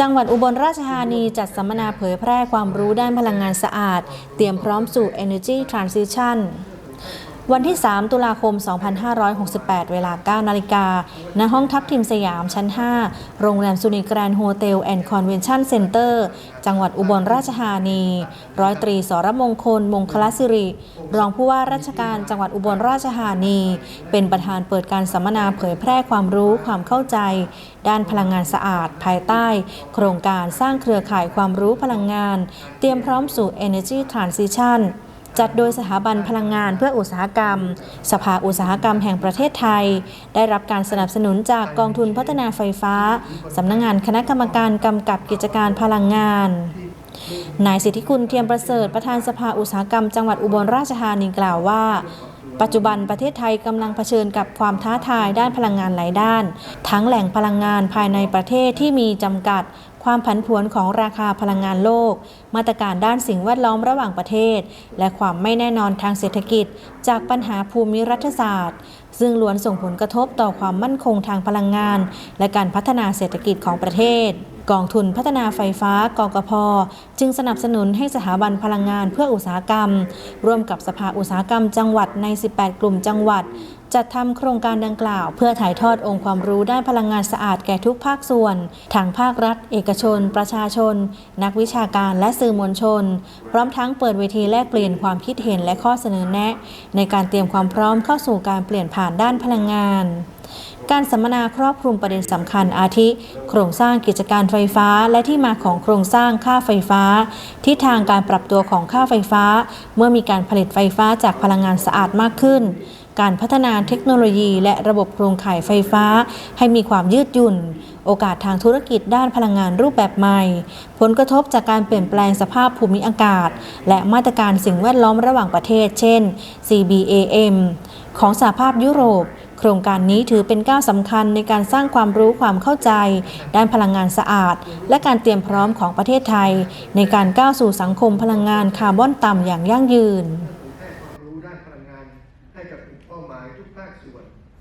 จังหวัดอุบลราชธานีจัดสัมมนาเผยแพร่ความรู้ด้านพลังงานสะอาด เตรียมพร้อมสู่ Energy Transition วันที่ 3 ตุลาคม 2568 เวลา 9 นาฬิกา ณ ห้องทัพทิมสยามชั้น 5 โรงแรมสุนิแกรนโฮเทลแอนด์คอนเวนชั่นเซ็นเตอร์ จังหวัดอุบลราชธานี ร้อยตรีสรมงคล มงคลสิริ รองผู้ว่าราชการจังหวัดอุบลราชธานี เป็นประธานเปิดการสัมมนาเผยแพร่ความรู้ความเข้าใจ ด้านพลังงานสะอาด ภายใต้ โครงการสร้างเครือข่ายความรู้พลังงาน เตรียมพร้อมสู่ Energy Transition จัดโดยสถาบันพลังงานเพื่ออุตสาหกรรม สภาอุตสาหกรรมแห่งประเทศไทย ได้รับการสนับสนุนจากกองทุนพัฒนาไฟฟ้า สำนักงงานคณะกรรมการกำกับกิจการพลังงานนายสิทธิคุณเทียมประเสริฐประธานสภาอุตสาหกรรมจังหวัดอุบลราชธานีกล่าวว่า ปัจจุบันประเทศไทยกำลังเผชิญกับความท้าทายด้านพลังงานหลายด้าน ทั้งแหล่งพลังงานภายในประเทศที่มีจำกัด ความผันผวนของราคาพลังงานโลก มาตรการด้านสิ่งแวดล้อมระหว่างประเทศ และความไม่แน่นอนทางเศรษฐกิจ จากปัญหาภูมิรัฐศาสตร์ ซึ่งล้วนส่งผลกระทบต่อความมั่นคงทางพลังงาน และการพัฒนาเศรษฐกิจของประเทศ กองทุนพัฒนาไฟฟ้ากกพ จึงสนับสนุนให้สถาบันพลังงานเพื่ออุตสาหกรรม ร่วมกับสภาอุตสาหกรรมจังหวัดใน 18 กลุ่มจังหวัด จัดทำโครงการดังกล่าว เพื่อถ่ายทอดองค์ความรู้ด้านพลังงานสะอาดแก่ทุกภาคส่วน ทางภาครัฐ เอกชน ประชาชน นักวิชาการและสื่อมวลชน พร้อมทั้งเปิดเวทีแลกเปลี่ยนความคิดเห็นและข้อเสนอแนะ ในการเตรียมความพร้อมเข้าสู่การเปลี่ยนผ่านด้านพลังงาน การสัมมนาครอบคลุมประเด็นสำคัญอาทิ โครงสร้างกิจการไฟฟ้า และที่มาของโครงสร้างค่าไฟฟ้า ทิศทางการปรับตัวของค่าไฟฟ้า เมื่อมีการผลิตไฟฟ้าจากพลังงานสะอาดมากขึ้น การพัฒนาเทคโนโลยี และระบบโครงข่ายไฟฟ้า ให้มีความยืดหยุ่น โอกาสทางธุรกิจด้านพลังงานรูปแบบใหม่ ผลกระทบจากการเปลี่ยนแปลงสภาพภูมิอากาศ และมาตรการสิ่งแวดล้อมระหว่างประเทศ เช่น CBAM ของสหภาพยุโรป โครงการนี้ถือเป็นก้าวสำคัญในการสร้างความรู้ความเข้าใจ ด้านพลังงานสะอาด และการเตรียมพร้อมของประเทศไทย ในการก้าวสู่สังคมพลังงานคาร์บอนต่ำอย่างยั่งยืน